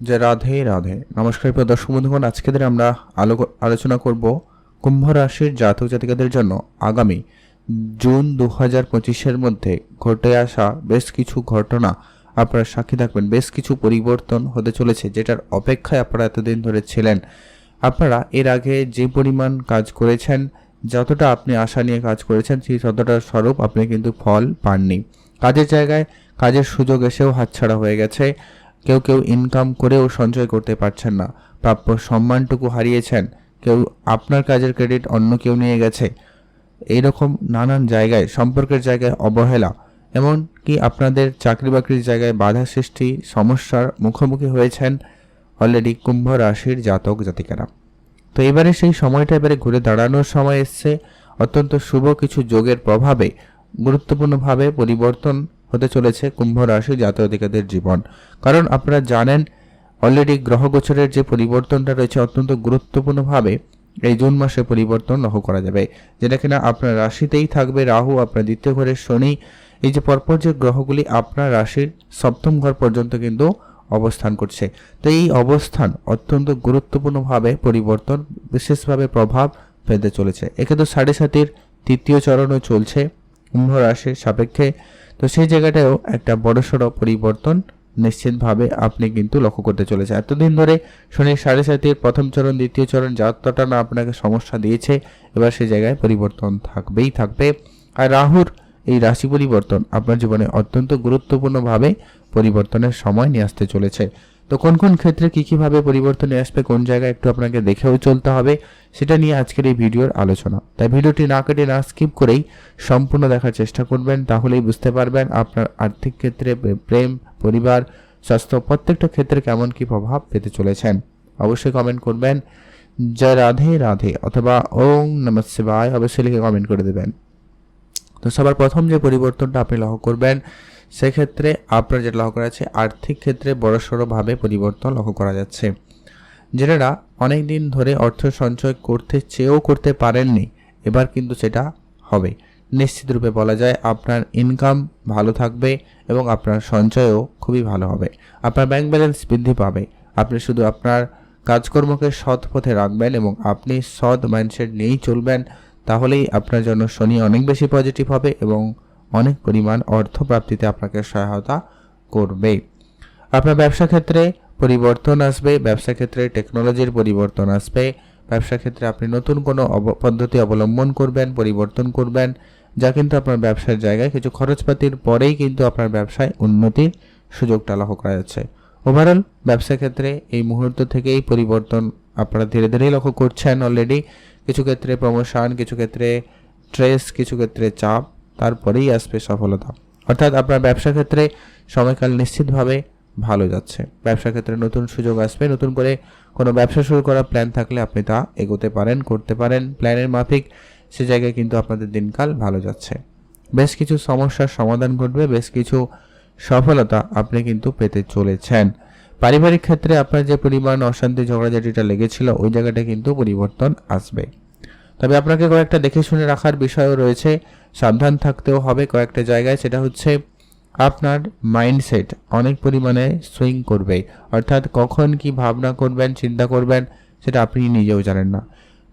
যে রাধে রাধে। নমস্কার প্রিয় দর্শক বন্ধুগণ, আজকে দিনে আমরা আলো আলোচনা করব কুম্ভ রাশির জাতক জাতিকাদের জন্য আগামী জুন দু হাজার পঁচিশের মধ্যে ঘটে আসা বেশ কিছু ঘটনা আপনারা সাক্ষী থাকবেন। বেশ কিছু পরিবর্তন হতে চলেছে যেটার অপেক্ষায় আপনারা এতদিন ধরে ছিলেন। আপনারা এর আগে যে পরিমাণ কাজ করেছেন, যতটা আপনি আশা নিয়ে কাজ করেছেন, সেই ততটা স্বরূপ আপনি কিন্তু ফল পাননি। কাজের জায়গায় কাজের সুযোগ এসেও হাতছাড়া হয়ে গেছে। কেউ কেউ ইনকাম করেও সঞ্চয় করতে পারছেন না। প্রাপ্য সম্মানটুকু হারিয়েছেন, কেউ আপনার কাজের ক্রেডিট অন্য কেউ নিয়ে গেছে। এইরকম নানান জায়গায়, সম্পর্কের জায়গায় অবহেলা। এমন কি আপনাদের চাকরি বাকরির জায়গায় বাধা সৃষ্টি, সমস্যার মুখোমুখি হয়েছেন অলরেডি কুম্ভ রাশির জাতক জাতিকারা। তো এবারে সেই সময়টা এবারে ঘুরে দাঁড়ানোর সময় এসছে। অত্যন্ত শুভ কিছু যোগের প্রভাবে, গুরুত্বপূর্ণভাবে পরিবর্তন হতে চলেছে কুম্ভ রাশি জাতক জাতিকাদের জীবন। কারণ আপনারা জানেন অলরেডি গ্রহগোচরের যে পরিবর্তনটা রয়েছে অত্যন্ত গুরুত্বপূর্ণভাবে এই জুন মাসে পরিবর্তন লক্ষ্য করা যাবে। যেটা কিনা আপনার রাশিতেই থাকবে, রাহু আপনার দ্বিতীয় ঘরের শনি, এই যে পরপর যে গ্রহগুলি আপনার রাশির সপ্তম ঘর পর্যন্ত কিন্তু অবস্থান করছে। তো এই অবস্থান অত্যন্ত গুরুত্বপূর্ণভাবে পরিবর্তন, বিশেষভাবে প্রভাব ফেলতে চলেছে। একে তো সাড়ে সাতির তৃতীয় চরণও চলছে। কুম্ভ রাশির সাপেক্ষে। তো সেই জায়গাটাও একটা বড়সড় পরিবর্তন নিশ্চিতভাবে আপনি কিন্তু লক্ষ্য করতে চলেছে এতদিন ধরে শনির সাড়ে সাতির প্রথম চরণ, দ্বিতীয় চরণ, যাত্রাটা না আপনাকে সমস্যা দিয়েছে, এবার সেই জায়গায় পরিবর্তন থাকবেই থাকবে। আর রাহুর এই রাশি পরিবর্তন আপনার জীবনে অত্যন্ত গুরুত্বপূর্ণভাবে পরিবর্তনের সময় নিয়ে আসতে চলেছে। তো কোন কোন ক্ষেত্রে কী কীভাবে পরিবর্তন আসবে, কোন জায়গায় একটু আপনাকে দেখেও চলতে হবে, সেটা নিয়ে আজকের এই ভিডিওর আলোচনা। তাই ভিডিওটি না কেটে না স্কিপ করেই সম্পূর্ণ দেখার চেষ্টা করবেন, তাহলেই বুঝতে পারবেন আপনার আর্থিক ক্ষেত্রে প্রেম, পরিবার, স্বাস্থ্য প্রত্যেকটা ক্ষেত্রে কেমন কি প্রভাব পেতে চলেছেন। অবশ্যই কমেন্ট করবেন। জয় রাধে রাধে অথবা ওং নমঃ শিবায়, অবশ্যই লিখে কমেন্ট করে দেবেন। তো সবার প্রথম যে পরিবর্তনটা আপনি লক্ষ্য করবেন সেক্ষেত্রে আপনার যেটা লক্ষ্য করা যাচ্ছে, আর্থিক ক্ষেত্রে বড়সড়ভাবে পরিবর্তন লক্ষ্য করা যাচ্ছে। যেনারা অনেক দিন ধরে অর্থ সঞ্চয় করতে চেয়েও করতে পারেননি, এবার কিন্তু সেটা হবে। নিশ্চিত রূপে বলা যায়, আপনার ইনকাম ভালো থাকবে এবং আপনার সঞ্চয়ও খুবই ভালো হবে। আপনার ব্যাংক ব্যালেন্স বৃদ্ধি পাবে। আপনি শুধু আপনার কাজকর্মকে সৎ পথে রাখবেন এবং আপনি সৎ মাইন্ডসেট নিয়েই চলবেন, তাহলেই আপনার জন্য শনি অনেক বেশি পজিটিভ হবে এবং অনেক পরিমাণ অর্থ প্রাপ্তিতে আপনাকে সহায়তা করবে। আপনার ব্যবসা ক্ষেত্রে পরিবর্তন আসবে, ব্যবসা ক্ষেত্রে টেকনোলজির পরিবর্তন আসবে, ব্যবসা ক্ষেত্রে আপনি নতুন কোনো পদ্ধতি অবলম্বন করবেন, পরিবর্তন করবেন, যা কিন্তু আপনার ব্যবসার জায়গায় কিছু খরচপাতির পরেই কিন্তু আপনার ব্যবসায় উন্নতির সুযোগটা লক্ষ্য করা যাচ্ছে। ওভারঅল ব্যবসা ক্ষেত্রে এই মুহূর্ত থেকেই পরিবর্তন আপনারা ধীরে ধীরেই লক্ষ্য করছেন অলরেডি কিছু ক্ষেত্রে প্রমোশন কিছু ক্ষেত্রে স্ট্রেস কিছু ক্ষেত্রে চাপ তারপরেই আসবে সফলতা। অর্থাৎ আপনার ব্যবসা ক্ষেত্রে সময়কাল নিশ্চিতভাবে ভালো যাচ্ছে। ব্যবসা ক্ষেত্রে নতুন সুযোগ আসবে। নতুন করে কোনো ব্যবসা শুরু করার প্ল্যান থাকলে আপনি তা এগোতে পারেন, করতে পারেন। প্ল্যানের মাফিক সে জায়গায় কিন্তু আপনাদের দিনকাল ভালো যাচ্ছে। বেশ কিছু সমস্যার সমাধান ঘটবে, বেশ কিছু সফলতা আপনি কিন্তু পেতে চলেছেন। পারিবারিক ক্ষেত্রে আপনার যে পরিমাণ অশান্তি, ঝগড়াঝাটিটা লেগেছিল, ওই জায়গাটা কিন্তু পরিবর্তন আসবে। তবে আপনাকে কয়েকটা দেখে শুনে রাখার বিষয়ও রয়েছে। সাবধান থাকতেও হবে কয়েকটা জায়গায়, সেটা হচ্ছে আপনার মাইন্ডসেট অনেক পরিমাণে সুইং করবে। অর্থাৎ কখন কি ভাবনা করবেন, চিন্তা করবেন, সেটা আপনি নিজেও জানেন না।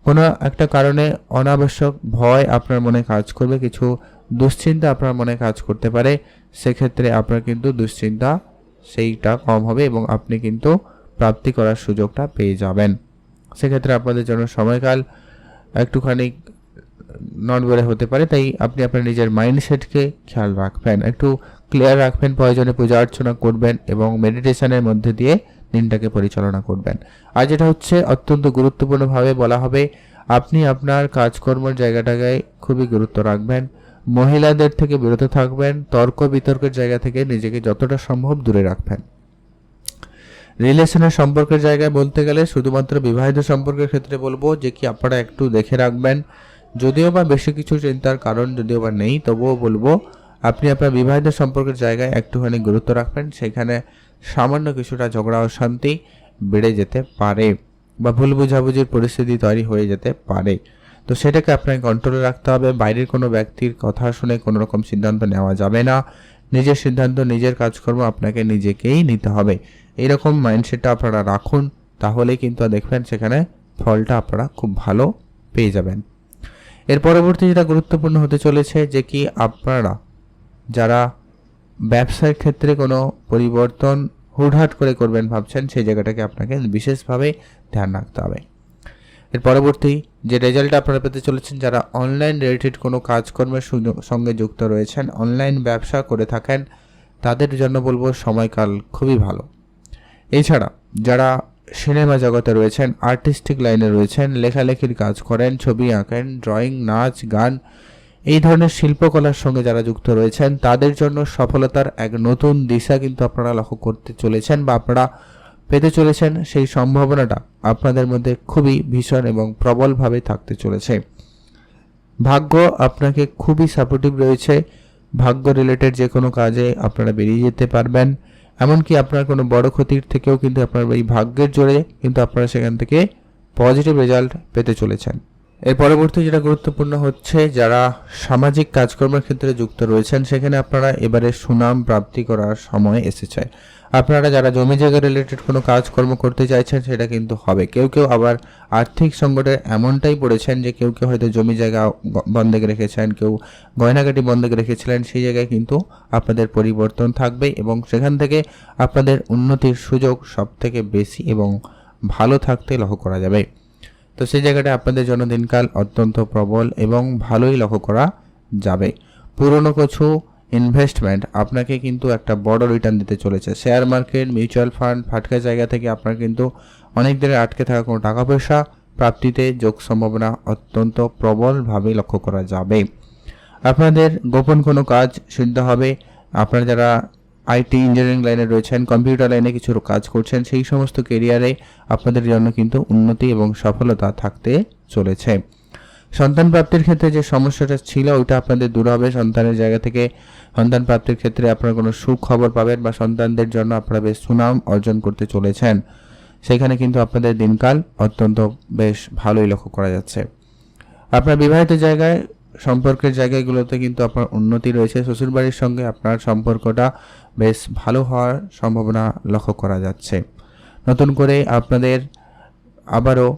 কোনো একটা কারণে অনাবশ্যক ভয় আপনার মনে কাজ করবে, কিছু দুশ্চিন্তা আপনার মনে কাজ করতে পারে। সেক্ষেত্রে আপনার কিন্তু দুশ্চিন্তা সেইটা কম হবে এবং আপনি কিন্তু প্রাপ্তি করার সুযোগটা পেয়ে যাবেন। সেক্ষেত্রে আপনাদের জন্য সময়কাল একটুখানি নড়বড়ে হতে পারে, তাই আপনি আপনার নিজের মাইন্ডসেটকে খেয়াল রাখবেন। একটু ক্লিয়ার রাখবেন, প্রয়োজনে পূজা অর্চনা করবেন এবং মেডিটেশনের মধ্যে দিয়ে দিনটাকে পরিচালনা করবেন। আর যেটা হচ্ছে, অত্যন্ত গুরুত্বপূর্ণভাবে বলা হবে, আপনি আপনার কাজকর্মের জায়গাটাকে খুবই গুরুত্ব রাখবেন। মহিলাদের থেকে বিরত থাকবেন তর্ক বিতর্কের জায়গা থেকে নিজেকে যতটা সম্ভব দূরে রাখবেন। রিলেশনের সম্পর্কের জায়গায় বলতে গেলে শুধুমাত্র বিবাহিত সম্পর্কের ক্ষেত্রে বলব যে কি আপনারা একটু দেখে রাখবেন। যদিও বা বেশি কিছু চিন্তার কারণ যদিও বা নেই, তবুও বলব আপনি আপনার বিবাহিত সম্পর্কের জায়গায় একটুখানি গুরুত্ব রাখবেন। সেখানে সামান্য কিছুটা ঝগড়া অশান্তি বেড়ে যেতে পারে বা ভুল বুঝাবুঝির পরিস্থিতি তৈরি হয়ে যেতে পারে। তো সেটাকে আপনাকে কন্ট্রোলে রাখতে হবে। বাইরের কোনো ব্যক্তির কথা শুনে কোনো রকম সিদ্ধান্ত নেওয়া যাবে না। নিজের সিদ্ধান্ত, নিজের কাজকর্ম আপনাকে নিজেকেই নিতে হবে। এইরকম মাইন্ডসেটটা আপনারা রাখুন, তাহলে কিন্তু দেখবেন সেখানে ফলটা আপনারা খুব ভালো পেয়ে যাবেন। এর পরবর্তী যেটা গুরুত্বপূর্ণ হতে চলেছে যে কি আপনারা যারা ব্যবসার ক্ষেত্রে কোনো পরিবর্তন হুটহাট করে করবেন ভাবছেন, সেই জায়গাটাকে আপনাকে বিশেষভাবে ধ্যান রাখতে হবে। এর পরবর্তী যে রেজাল্ট আপনারা পেতে চলেছেন, যারা অনলাইন রিলেটেড কোনো কাজকর্মের সঙ্গে যুক্ত রয়েছেন অনলাইন ব্যবসা করে থাকেন, তাদের জন্য বলব সময়কাল খুবই ভালো। এছাড়া যারা সিনেমা জগতে রয়েছেন, আর্টিস্টিক লাইনে রয়েছেন, লেখালেখির কাজ করেন, ছবি আঁকেন, ড্রয়িং, নাচ, গান, এই ধরনের শিল্পকলার সঙ্গে যারা যুক্ত রয়েছেন, তাদের জন্য সফলতার এক নতুন দিশা কিন্তু আপনারা লক্ষ্য করতে চলেছেন বা আপনারা পেতে চলেছেন। সেই সম্ভাবনাটা আপনাদের মধ্যে খুবই ভীষণ এবং প্রবলভাবে থাকতে চলেছে। ভাগ্য আপনাকে খুবই সাপোর্টিভ রয়েছে। ভাগ্য রিলেটেড যে কোনো কাজে আপনারা বেরিয়ে যেতে পারবেন। এমনকি আপনার কোনো বড় ক্ষতির থেকেও কিন্তু আপনার এই ভাগ্যের জোরে কিন্তু আপনারা সেখান থেকে পজিটিভ রেজাল্ট পেতে চলেছেন। এর পরবর্তী যেটা গুরুত্বপূর্ণ হচ্ছে, যারা সামাজিক কাজকর্মের ক্ষেত্রে যুক্ত রয়েছেন, সেখানে আপনারা এবারে সুনাম প্রাপ্তি করার সময় এসেছে। আপনারা যারা জমি জায়গা রিলেটেড কোনো কাজকর্ম করতে চাইছেন, সেটা কিন্তু হবে। কেউ কেউ আবার আর্থিক সংকটে এমনটাই পড়েছেন যে, কেউ কেউ হয়তো জমি জায়গা বন্ধক রেখেছেন, কেউ গয়নাগাটি বন্ধক রেখেছিলেন, সেই জায়গায় কিন্তু আপনাদের পরিবর্তন থাকবে এবং সেখান থেকে আপনাদের উন্নতির সুযোগ সব থেকে বেশি এবং ভালো থাকতে লক্ষ্য করা যাবে। তো সেই জায়গাটা আপনাদের জন্য দিনকাল অত্যন্ত প্রবল এবং ভালোই লক্ষ্য করা যাবে। পুরনো কিছু ইনভেস্টমেন্ট আপনাকে কিন্তু একটা বড় রিটার্ন দিতে চলেছে। শেয়ার মার্কেট মিউচুয়াল ফান্ড ফাটকা জায়গা থেকে আপনার কিন্তু অনেক দিনের আটকে থাকা কোনো টাকা পয়সা প্রাপ্তিতে যোগ সম্ভাবনা অত্যন্ত প্রবলভাবে লক্ষ্য করা যাবে। আপনাদের গোপন কোনো কাজ সিদ্ধ হবে। আপনারা যারা আইটি ইঞ্জিনিয়ারিং লাইনে রয়েছেন, কম্পিউটার লাইনে কিছু কাজ করছেন, সেই সমস্ত কেরিয়ারে আপনাদের জন্য কিন্তু উন্নতি এবং সফলতা থাকতে চলেছে। সন্তান প্রাপ্তির ক্ষেত্রে যে সমস্যাটা ছিল, ওইটা আপনাদের দূর হবে। সন্তানের জায়গা থেকে সন্তান প্রাপ্তির ক্ষেত্রে আপনারা কোনো সুখবর পাবেন বা সন্তানদের জন্য আপনারা বেশ সুনাম অর্জন করতে চলেছেন। সেখানে কিন্তু আপনাদের দিনকাল অত্যন্ত বেশ ভালোই লক্ষ্য করা যাচ্ছে। আপনার বিবাহিত জায়গায় সম্পর্কের জায়গাগুলোতে কিন্তু আপনার উন্নতি রয়েছে। শ্বশুরবাড়ির সঙ্গে আপনার সম্পর্কটা বেশ ভালো হওয়ার সম্ভাবনা লক্ষ্য করা যাচ্ছে। নতুন করে আপনাদের আবারও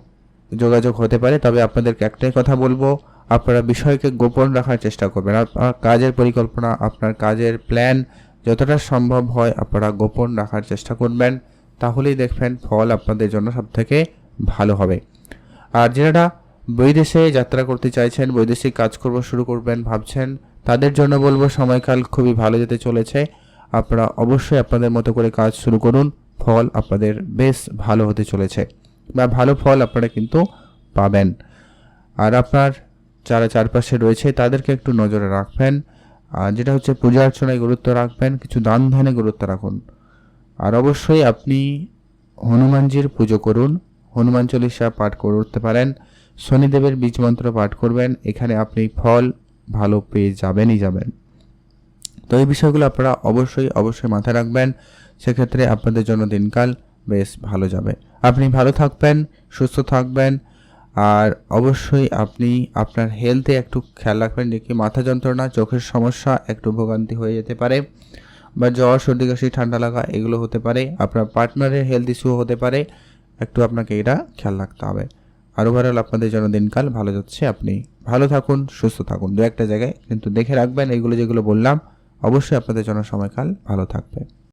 যোগাযোগ হতে পারে, তবে আপনাদেরকে একটাই কথা বলব, আপনারা বিষয়কে গোপন রাখার চেষ্টা করবেন। আপনার কাজের পরিকল্পনা, আপনার কাজের প্ল্যান যতটা সম্ভব হয় আপনারা গোপন রাখার চেষ্টা করবেন, তাহলেই দেখবেন ফল আপনাদের জন্য সবথেকে ভালো হবে। আর যারা বৈদেশে যাত্রা করতে চাইছেন, বৈদেশিক কাজকর্ম শুরু করবেন ভাবছেন, তাদের জন্য বলব সময়কাল খুবই ভালো যেতে চলেছে। আপনারা অবশ্যই আপনাদের মতো করে কাজ শুরু করুন, ফল আপনাদের বেশ ভালো হতে চলেছে বা ভালো ফল আপনারা কিন্তু পাবেন। আর আপনার যারা চারপাশে রয়েছে, তাদেরকে একটু নজরে রাখবেন। আর যেটা হচ্ছে পূজা অর্চনায় গুরুত্ব রাখবেন, কিছু দান ধ্যানে গুরুত্ব রাখুন। আর অবশ্যই আপনি হনুমানজির পুজো করুন, হনুমান চল্লিশা পাঠ করতে পারেন। শনিদেবের বীজ মন্ত্র পাঠ করবেন, এখানে আপনি ফল ভালো পেয়ে যাবেনই যাবেন। তো এই বিষয়গুলো আপনারা অবশ্যই অবশ্যই মাথায় রাখবেন। সেক্ষেত্রে আপনাদের জন্য দিনকাল বেশ ভালো যাবে। আপনি ভালো থাকবেন, সুস্থ থাকবেন, আর অবশ্যই আপনি আপনার হেলথে একটু খেয়াল রাখবেন যে কি মাথা যন্ত্রণা, চোখের সমস্যা, একটু ভোগান্তি হয়ে যেতে পারে, বা জ্বর, সর্দি, কাশি, ঠান্ডা লাগা, এগুলো হতে পারে। আপনার পার্টনারের হেলথ ইস্যু হতে পারে। একটু আপনাকে এটা খেয়াল রাখতে হবে। আর ওভারঅল আপনাদের জন্য দিনকাল ভালো যাচ্ছে। আপনি ভালো থাকুন, সুস্থ থাকুন। দু একটা জায়গায় কিন্তু দেখে রাখবেন। এইগুলো যেগুলো বললাম, অবশ্যই আপনাদের জন্য সময়কাল ভালো থাকবে।